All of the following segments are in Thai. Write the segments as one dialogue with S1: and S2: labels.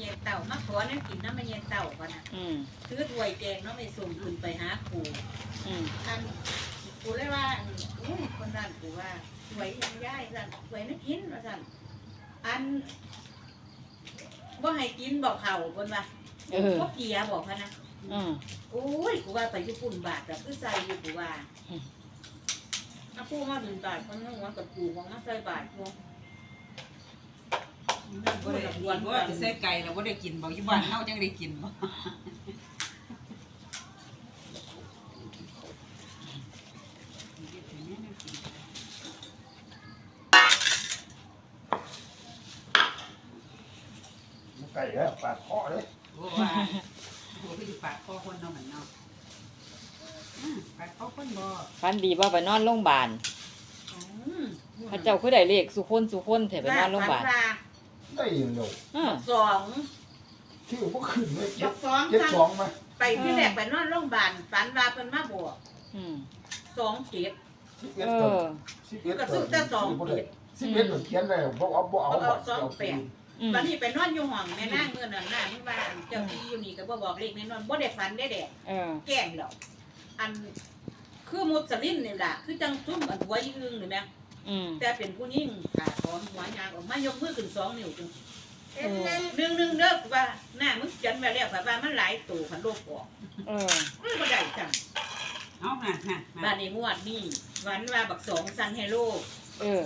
S1: เย็นเต่ามาขอนั่นกินน้ำมันเย็นเต่าก่อนนะ
S2: อืม
S1: ซื้อถ้วยแกงเนาะไปส่งขึ้นไปหาครู
S2: อืม
S1: อันกูเลยว่าอันอุ้ยคนนั้นกูว่าถ้วยยังย่ายสั่นถ้วยไม่กินว่าสั่นอันบ่ให้กินบอกเขาคนว่า
S2: เออ
S1: พวกเกียร์บอกพะนะ
S2: อืม
S1: โอ้ยกูว่าไปญี่ปุ่นบาทแบบคือใส่อยู่กูว่า
S2: อืม
S1: ถ้าพูดมาถึงบาทคนนึงว่ากับกูของมาใส่บาทกู
S3: บ่ได้กินบ่ว่าจะใส่ไก่แล้วบ่ได้กินบ่อยู่บ้านเฮาจังได้กินบ่
S4: มันไก่แล้วปาดคอเลย
S3: โอ้ว่าโอ้คือสิปาดคอคนเนาะมันเนาะอืมปาดคอคนบ่
S2: ฟันดีว่าไปนอนโรงพยาบาล
S1: อืม
S2: พระเจ้าคือได้เลขสุคนสุคนเถอะไปนอนโรงพยาบาล
S1: ฝันว่
S4: ได้ยินเดียว
S2: อืม
S1: สอง
S4: ชื่อพวกขึ้นเลย
S1: ย
S4: เจ็ด
S1: กสอง
S4: เจ็ด
S1: ครั้ง
S4: สองไหม
S1: ไปที่แรกไปนอนโรงพยาบาลฝันว่าเพิ่นมาบอก
S2: อืม
S1: สองเจ็ด
S4: สิบ
S2: เอ
S4: เอ็ดตัว
S2: อ
S4: สิบเอ็ด
S1: ก็ซื้อแต่สอง
S4: บ่
S1: เจ็
S4: ได้
S1: ด
S4: สิบเอ็ดตัวเขียนเลยบ่เอาบ่เอา
S1: เอาเอาสองแปด
S2: อืม
S1: วันนี้ไปนอนอยู่ห้องแม่นางเมื่อนั้นน่ะนี่ว่าอันเจ้าที่อยู่นี่ก็บ่บอกเลขแน่นอนบ่ได้ฝันได้แดด
S2: เออ
S1: แกล้งดอกอันคือมุสลิมนี่ล่ะคือจังซุ่มอันหัวยืงนี่แม่
S2: อืม
S1: แต่เป็นผู้หญิงขาถอนหัวยางออกมายกมือขึ้นสองนิ้วจัง
S2: เออ
S1: หนึ่งหนึ่งเด้อว่าหน้ามึงจันมาแล้วแบบว่ามันหลายตัวพันโลกออก
S2: เออ
S1: มันบ่ได้จัง
S3: เอาน่ะน่ะ
S1: บ้า
S3: น่ะ
S1: นนี้งวดนี่วันว่าบักสองซันเฮโล
S2: เออ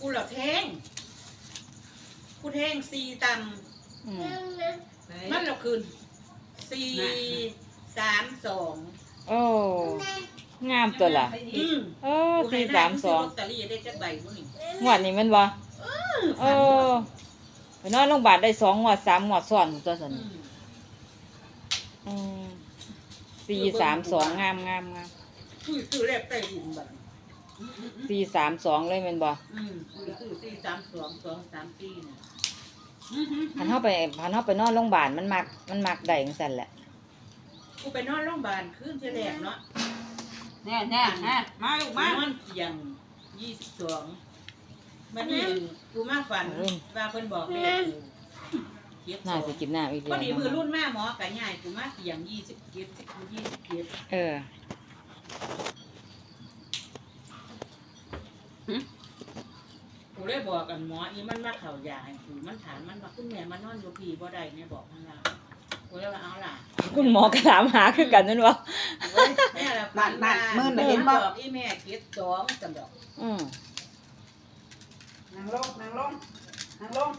S1: กูเหล่าแทงกูแทงสี่ต
S2: อืมำ
S1: มันเราคืนสี่สามสอง
S2: โอ้ งามตัวล่ะ
S1: อืม
S2: เออสี่สามสอง
S1: ลอตเตอรี่ได้จักใบบ่นี่
S2: งวดนี้แมันบ่เออไปนอนโรงพยาบาลได้สองงวดสามงวดซ้อนตัวสัน
S1: อืม
S2: อืมสี่สามสองงามงามงาม
S1: คือคือแรกใต้ดินบัด
S2: สี่สามสองเลยแมันบ่
S1: อืมคือคือสี่สามสองสองสามสี่น่ะ
S2: พันเข้าไปพันเข้าไปนอนโรงพยาบาลมันมักมันมักได้จังซั่นแหละ
S1: กูไปนอนโรงพยาบาลคืนที่แรกเนาะ
S3: แน่แน่แน่มาลูกมาน
S1: อนเที่ยงยี่สิบสองบัดนี้กูมาฝันว่าเพิ่นบอกเลขกูเจ็ดส
S2: น่า
S1: อง
S2: สิกินน้ำอีก
S1: พ
S2: เดี
S1: อดีมือ
S2: ยว
S1: รุ่นแม่หมอกะใหญ่กูมาเที่ยงยี่สิบเจ็ดสิบยี่สิบเจ็ด
S2: เออ
S1: กูเลยบอกกันหมออีมันมาเข่ายาให้กูมันถามมันว่าคุณแม่มานอนอยู่พี่บ่ได้เนี่ยบอกมันว่า กูเลยว่าเอาล่ะ
S2: คุณหมอก็ถามหาคือกันนั่นบ่
S1: เว้ยแม่ละฝันว่าบอกอีแม่เจ็ดสองจังดอก
S2: อืม
S3: นั่งลงนั่งลงนั่งลง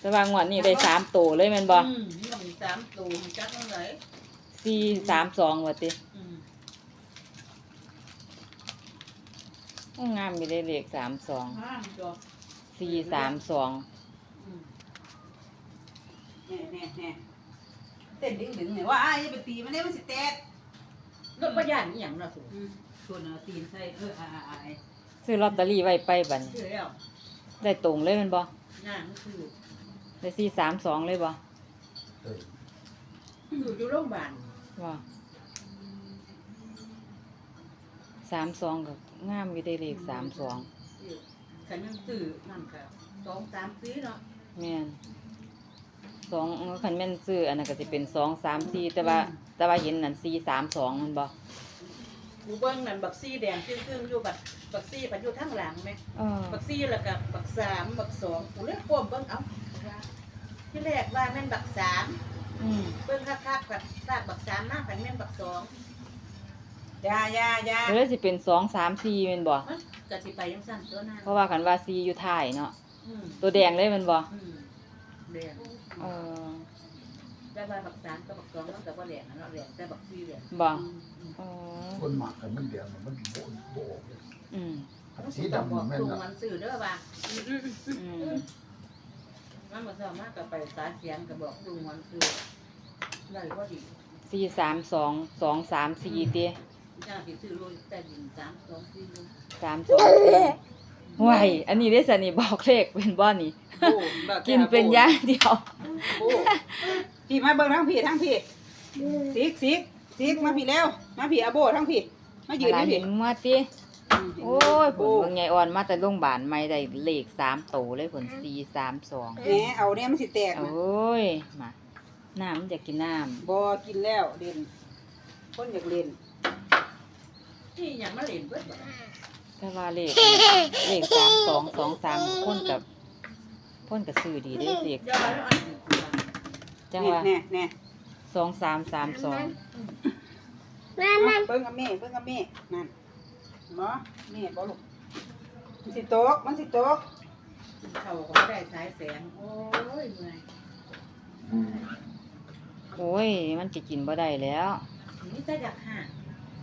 S2: แต่ว่างวดนี้ได้สามตัวเลยแม่นบ่
S1: อืมนี่มีสามตัวมันจักตั้งไหน
S2: สี่สามสองว่าติ
S1: อืม
S2: โอ้งามมีได้เลขสามสอง
S1: ห้ามดอก
S2: สี่สามสอง
S1: อืม
S3: แน่แน่แน่ เต้นดึงดึงเนี่ยว่าอ้ายอย่าไปตีมันได้มันสิแตก
S1: รถประหยัดนี่อย่างน่ะสู
S3: อืมส่วนเอาตีนใส่เอออ่าอ่าอ่า
S2: ซื้อลอตเตอรี่ไว้ไปบัดนี้
S1: คือแล้ว
S2: ได้ตรงเลยแม่นบ่
S1: ย่างคือ
S2: ได้สี่สามสองเลยบ่
S4: เออ
S1: อยู่อยู่โรงพยาบาล
S2: ว่าสามสองก็งามมีได้เลขสามสอง
S1: ขันยังตื่นนั่นค่ะสองสามสี่เนาะ
S2: แม่น สองเออคันแม่นซื้ออันนั้นก็สิเป็นสองสามสี่แต่ว่า แต่ว่าเห็นนั่นสี่สามสองมันบ่
S1: กูเบิ้งนั่นบักซี่แดงซึ่งๆอยู่บักบักซี่พันอยู่ทั้งหลังไหม
S2: เออ
S1: บักซี่แล้วก็บักสามบักสองกูเลยก้มเบิ้งเอ้าที่แรกว่าแม่นบักสาม
S2: อืม
S1: เบิ้งคักๆกับซากบักสามมากกันแม่นบักสอง
S3: ยายายา
S2: ก็เลยสิเป็นสองสามสี่แม่นบ่
S1: มันก็สิไปยังสั้นตัวนั้น
S2: เพราะว่าคันว่าสี่อยู่ท้ายเนาะ
S1: อืม
S2: ตัวแดงเลยแม่นบ่
S1: อืมแดง
S2: เออ
S1: แต่ว่าบักสามกับบักสองมันก็บ่แดงนะเนาะแดงแต่บักซี่แดง
S2: บ่
S1: อืม
S2: อ๋อ
S4: คนหมักกันมันเดียวมันโบนโบกเลย
S2: อืม
S4: สีดำ
S1: บอก
S4: แม่น
S1: ตรง
S4: นะ
S1: วันสื่อเด้อว่า
S2: อืม
S1: มันบ่สามารถก็ไปสารเสียงก็บอกตรงวันสื่อได้ก็ดี
S2: สี่สามสองสองสามสี่เตี้ย
S1: จ้าสิซื้อโลแต่ดินสามสองสี่โล
S2: สามสองสี่ห่วยอันนี้ได้สนิบอกเลขเป็นบ่นี่
S3: โอ้บั
S2: กินเป็นอย่างเดียว
S3: โอ้พี่มาเบิ่งทั้งพี่ทั้งพี่ซิกซิกซิกมาพี่แล้ว มาพี่อาโบทั้งพี่ มายืน
S2: หลา
S3: นี่
S2: เห็
S3: พี่
S2: นมาติโอ้ยผลเบิ่งใหญ่อ่อนมาแต่โรงพยาบาลไม่ได้เลขสามโตเลยผลสี่สามสอง
S3: แหมเอาเนี่ยมันสิแตก
S2: โอ
S3: นะ้
S2: ยมาน้ำมันอยากกินน้
S3: บ่กินแล้วเล่นคนอยากเล่น
S1: ที่ยังมาเล่นเบิดบ่ำ
S2: แต่ว่าเลขเลขสามสองสองสามพ่นกับพ่นกับซื้อดีเด้เลข
S1: อย่าว่
S2: จังว่า
S3: แน่แน่
S2: สองสามสามสอง
S3: แน่เบิ่งกับแม่เบิ่งกับแม่นั่นบ่แม่บ่ลูกมันสิตกมันสิตก
S1: เขาก็บ่ได้สายแสงโอ้ยเมื่อย
S2: โอ้ย มันจะกินบ่ได้แล้ว
S1: นี่แต่อยากหา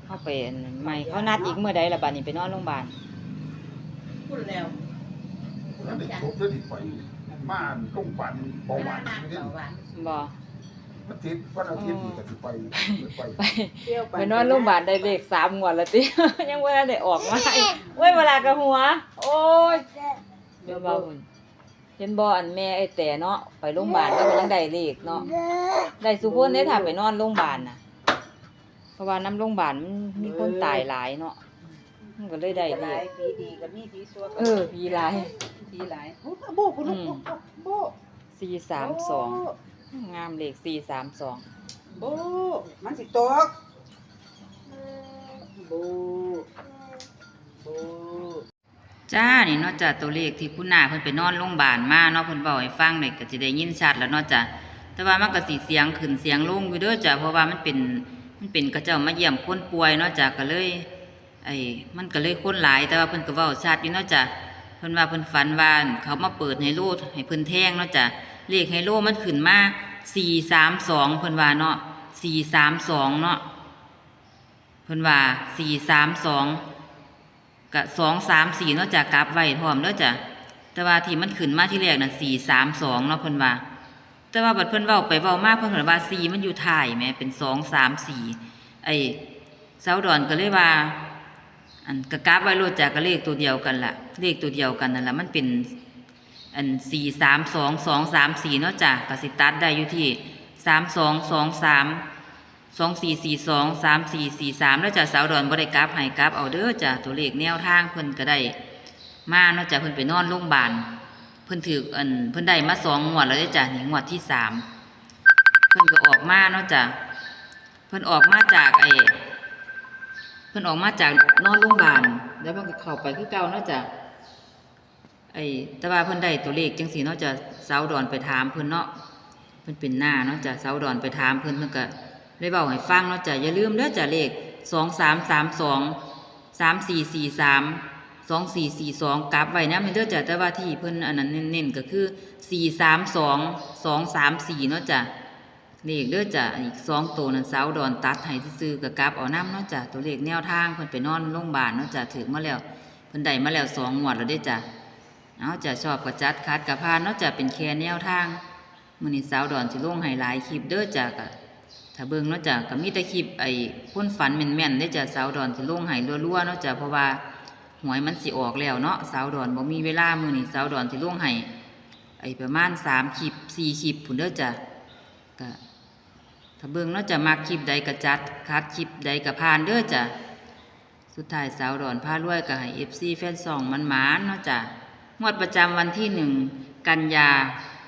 S2: เขาไปอันนั้นใหม่เขานัดอีกเมื่อใดละบัดนี้ไปนอนโรงพยาบาล
S1: พูดแล้ว
S4: อันนี้ทุบแล้วที่ไป มาต้องฝันเบาหวาน
S1: น้ำ
S4: นี่
S1: เบาหวาน
S2: บ่
S4: มันติดวันอาทิตย์นี่ก็สิไปไป
S2: ไป
S3: เที่ยว
S2: ไปนอนโรงพยาบาลได้เลขสามงวดแล้วติ ยังบ่ทันได้ออกมาอีกเว้ยเวลากระหัว โอ้ยเดี๋ยวบ่าหุ่นเห็นบ่อันแม่ไอ้แต่เนาะไปโรงพยาบาลแล้วก็ยังได้เลขเนาะได้สุคนได้ถ้าไปนอนโรงพยาบาลน่ะเพราะว่าน้ำโรงพยาบาลมันมีคนตายหลายเนาะ มันก็เลยได้
S3: ห
S2: เล
S3: ลาย
S2: ข
S3: ปีดีกับมีปีซัว
S2: เออผีหลาย
S3: ปีหลายโอ้โบคุณลูกโบ
S2: สี่สามสองงามเลขสี่สามสอง
S3: โบมันสิตกโบโบ
S2: จ้านี่เนาะจ้ะตัวเลขที่คุณนาเพิ่นไปนอนโรงพยาบาลมาเนาะเพิ่นเว้าให้ฟังนี่ก็สิได้ยินชัดแล้วเนาะจ้ะแต่ว่ามันก็สิเสียงขึ้นเสียงลงอยู่เด้อจ้ะเพราะว่ามันเป็นมันเป็นกระเจ้ามาเยี่ยมคนป่วยเนาะจ้ะก็เลย ไอ้มันก็เลยคนหลายแต่ว่าเพิ่นก็เว้าชัดอยู่เนาะจ้ะเพิ่นว่าเพิ่นฝันว่าเขามาเปิดให้โลดให้เพิ่นแท่งเนาะจ้ะเลขไฮโลมันขึ้นมา432เพิ่นว่าเนาะ432เนาะเพิ่นว่า432ก็234เนาะจ้ะกลับไว้พร้อมเนาะจ้ะแต่ว่าที่มันขึ้นมาที่แรกน่ะ432เนาะเพิ่นว่าแต่ว่าบัดเพิ่นเว้าไปเว้ามากเพิ่นก็ว่า4มันอยู่ท้ายแหมเป็น234ไอ้เสาดอนก็เลยว่า อันกะกาฟไว้โลดจากก็เลขตัวเดียวกันละเลขตัวเดียวกันนั่นแหละมันเป็นอันสี่สามสองสองสามสี่เนาะจ้ะกสิตัดได้อยู่ที่สามสองสองสามสองสี่สี่สองสามสี่สี่สามแล้วจ้ะสาวดอนบ่ได้กราฟให้กราฟเอาเด้อจ้ะตัวเลขแนวทางเพิ่นก็ได้มาเนาะจ้ะเพิ่นไปนอนโรงพยาบาลเพิ่นถืออันเพิ่นได้มาสองงวดแล้วจ้ะนี่งวดที่สามเพิ่นก็ออกมาเนาะจ้ะเพิ่นออกมาจากไอ้ พิ่นออกมาจากนอนโรงพยาบาลแล้วมันก็เข้าไปคือเก่าเนาะจ้ะไอ้ต่ว่าเพิ่นได้ตัวเลขจังซี่เนาะจ้ะสาวดอนไปถามเพิ่นเนาะเพิ่นเป็นหน้าเนาะจ้ะสาวดอนไปถามเพิ่นเพิ่นก็เลยเว้าให้ฟังเนาะจ้ะอย่าลืมเด้อจ้ะเลข2332 3443 2442กลับไว้นำเด้อจ้ะแต่ว่าที่เพิ่นอันนั้นเน้นๆก็คือ432 234เนาะจ้ะ เลขเด้อจ้ะอีกสองตัวนั้นสาวดอนตัดให้ซื้อกับกลับเอาน้ำเนาะจ้ะตัวเลขแนวทางเพิ่นไปนอนโรงพยาบาลเนาะจ้ะถึงมาแล้วเพิ่นได้มาแล้วสองงวดแล้วเด้จ้ะเอาจะชอบก็จัดคัดกับพานเนาะจ้ะเป็นแค่แนวทางมือนี้สาวดอนสิลงให้หลายคลิปเด้อจ้ะก็ถ้าเบิ่งเนาะจ้ะก็มีแต่คลิปไอ้คนฝันแม่นๆเด้จ้ะสาวดอนสิลงให้รัวๆเนาะจ้ะเพราะว่าหวยมันสิออกแล้วเนาะสาวดอนบ่มีเวลามือนี้สาวดอนสิลงให้ไอ้ประมาณสามคลิปสี่คลิปพุ่นเด้อจ้ะก็ ถ้าเบิ่งเนาะจะมักคลิปใดกะจัดคัดคลิปใดกระพานเด้อจ้ะสุดท้ายสาวดอนผ้ารวยก็ให้ FC แฟนซองมันหมานเนาะจ้ะงวดประจำวันที่หนึ่งกันยา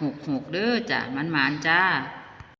S2: หกหกเด้อจ้ะมันหมานจ้า